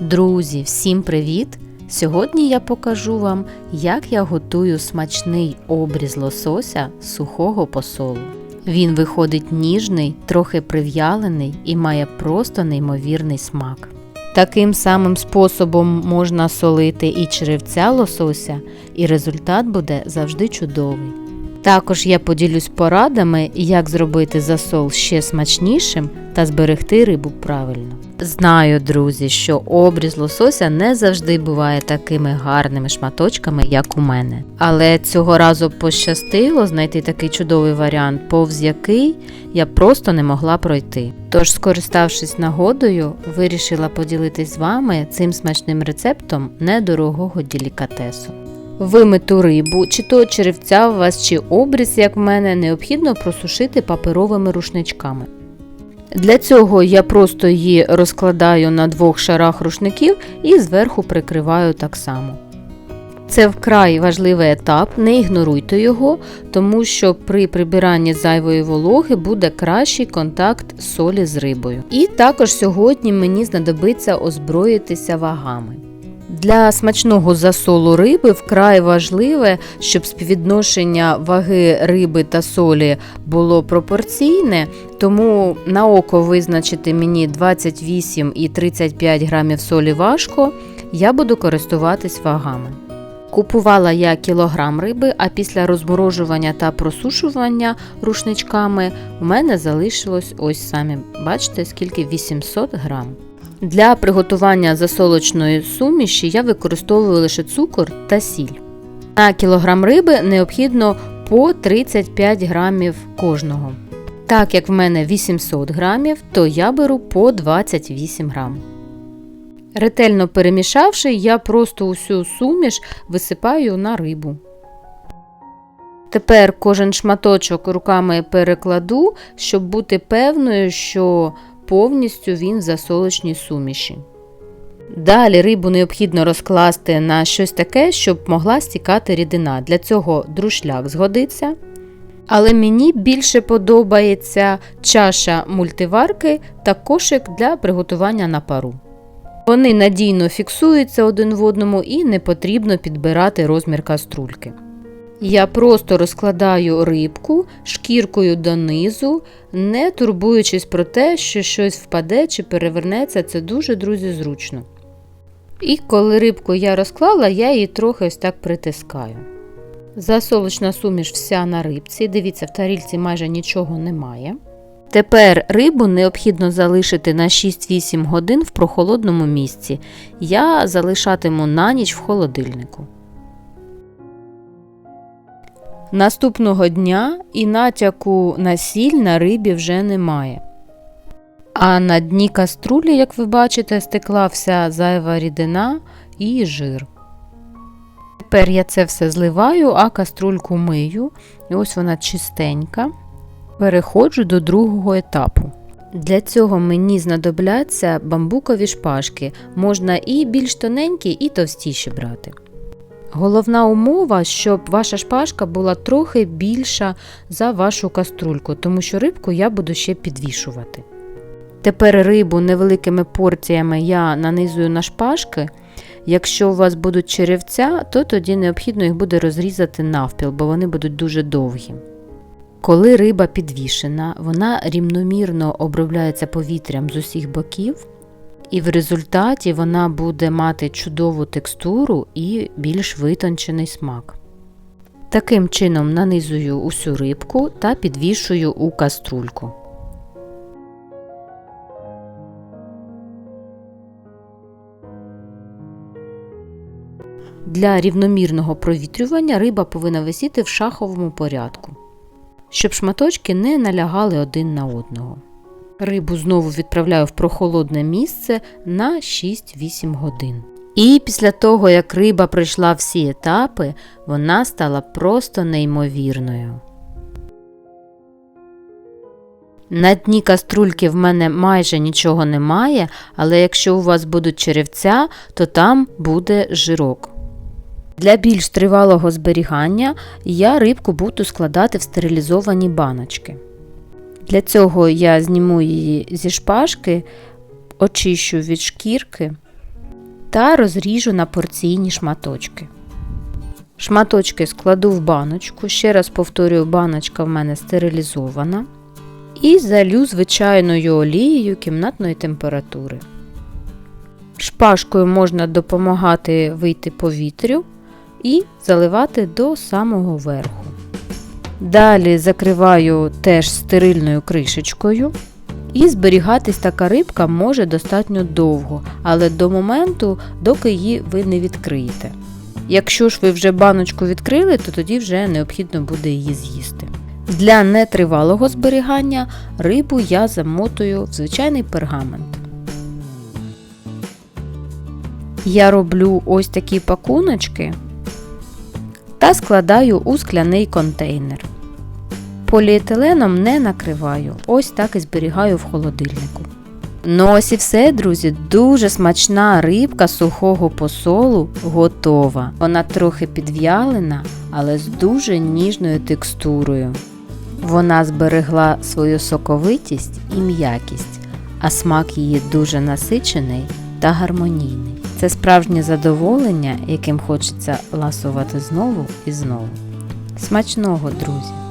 Друзі, всім привіт! Сьогодні я покажу вам, як я готую смачний обріз лосося з сухого посолу. Він виходить ніжний, трохи прив'ялений і має просто неймовірний смак. Таким самим способом можна солити і черевця лосося, і результат буде завжди чудовий. Також я поділюсь порадами, як зробити засол ще смачнішим та зберегти рибу правильно. Знаю, друзі, що обріз лосося не завжди буває такими гарними шматочками, як у мене. Але цього разу пощастило знайти такий чудовий варіант, повз який я просто не могла пройти. Тож, скориставшись нагодою, вирішила поділитись з вами цим смачним рецептом недорогого делікатесу. Вимиту рибу, чи то черевця у вас, чи обріз, як в мене, необхідно просушити паперовими рушничками. Для цього я просто її розкладаю на двох шарах рушників і зверху прикриваю так само. Це вкрай важливий етап, не ігноруйте його, тому що при прибиранні зайвої вологи буде кращий контакт солі з рибою. І також сьогодні мені знадобиться озброїтися вагами. Для смачного засолу риби вкрай важливе, щоб співвідношення ваги риби та солі було пропорційне, тому на око визначити мені 28 і 35 грамів солі важко, я буду користуватись вагами. Купувала я кілограм риби, а після розморожування та просушування рушничками у мене залишилось ось самі, бачите, скільки 800 грам. Для приготування засолочної суміші я використовую лише цукор та сіль. На кілограм риби необхідно по 35 грамів кожного. Так як в мене 800 грамів, то я беру по 28 грам. Ретельно перемішавши, я просто усю суміш висипаю на рибу. Тепер кожен шматочок руками перекладу, щоб бути певною, що повністю він в засолочній суміші. Далі рибу необхідно розкласти на щось таке, щоб могла стікати рідина. Для цього друшляк згодиться. Але мені більше подобається чаша мультиварки та кошик для приготування на пару. Вони надійно фіксуються один в одному і не потрібно підбирати розмір каструльки. Я просто розкладаю рибку шкіркою донизу, не турбуючись про те, що щось впаде чи перевернеться, це дуже, друзі, зручно. І коли рибку я розклала, я її трохи ось так притискаю. Засолочна суміш вся на рибці, дивіться, в тарільці майже нічого немає. Тепер рибу необхідно залишити на 6-8 годин в прохолодному місці. Я залишатиму на ніч в холодильнику. Наступного дня і натяку на сіль на рибі вже немає. А на дні каструлі, як ви бачите, стекла вся зайва рідина і жир. Тепер я це все зливаю, а каструльку мию. І ось вона чистенька. Переходжу до другого етапу. Для цього мені знадобляться бамбукові шпажки. Можна і більш тоненькі, і товстіші брати. Головна умова, щоб ваша шпажка була трохи більша за вашу каструльку, тому що рибку я буду ще підвішувати. Тепер рибу невеликими порціями я нанизую на шпажки. Якщо у вас будуть черевця, то тоді необхідно їх буде розрізати навпіл, бо вони будуть дуже довгі. Коли риба підвішена, вона рівномірно обробляється повітрям з усіх боків, і в результаті вона буде мати чудову текстуру і більш витончений смак. Таким чином нанизую усю рибку та підвішую у каструльку. Для рівномірного провітрювання риба повинна висіти в шаховому порядку, щоб шматочки не налягали один на одного. Рибу знову відправляю в прохолодне місце на 6-8 годин. І після того, як риба пройшла всі етапи, вона стала просто неймовірною. На дні каструльки в мене майже нічого немає, але якщо у вас будуть черевця, то там буде жирок. Для більш тривалого зберігання я рибку буду складати в стерилізовані баночки. Для цього я зніму її зі шпажки, очищу від шкірки та розріжу на порційні шматочки. Шматочки складу в баночку. Ще раз повторюю, баночка в мене стерилізована. І залю звичайною олією кімнатної температури. Шпажкою можна допомагати вийти повітрю і заливати до самого верху. Далі закриваю теж стерильною кришечкою. І зберігатись така рибка може достатньо довго, але до моменту, доки її ви не відкриєте. Якщо ж ви вже баночку відкрили, то тоді вже необхідно буде її з'їсти. Для нетривалого зберігання рибу я замотую в звичайний пергамент. Я роблю ось такі пакуночки та складаю у скляний контейнер. Поліетиленом не накриваю, ось так і зберігаю в холодильнику. Ну ось і все, друзі, дуже смачна рибка сухого посолу готова. Вона трохи підв'ялена, але з дуже ніжною текстурою. Вона зберегла свою соковитість і м'якість, а смак її дуже насичений та гармонійний. Це справжнє задоволення, яким хочеться ласувати знову і знову. Смачного, друзі!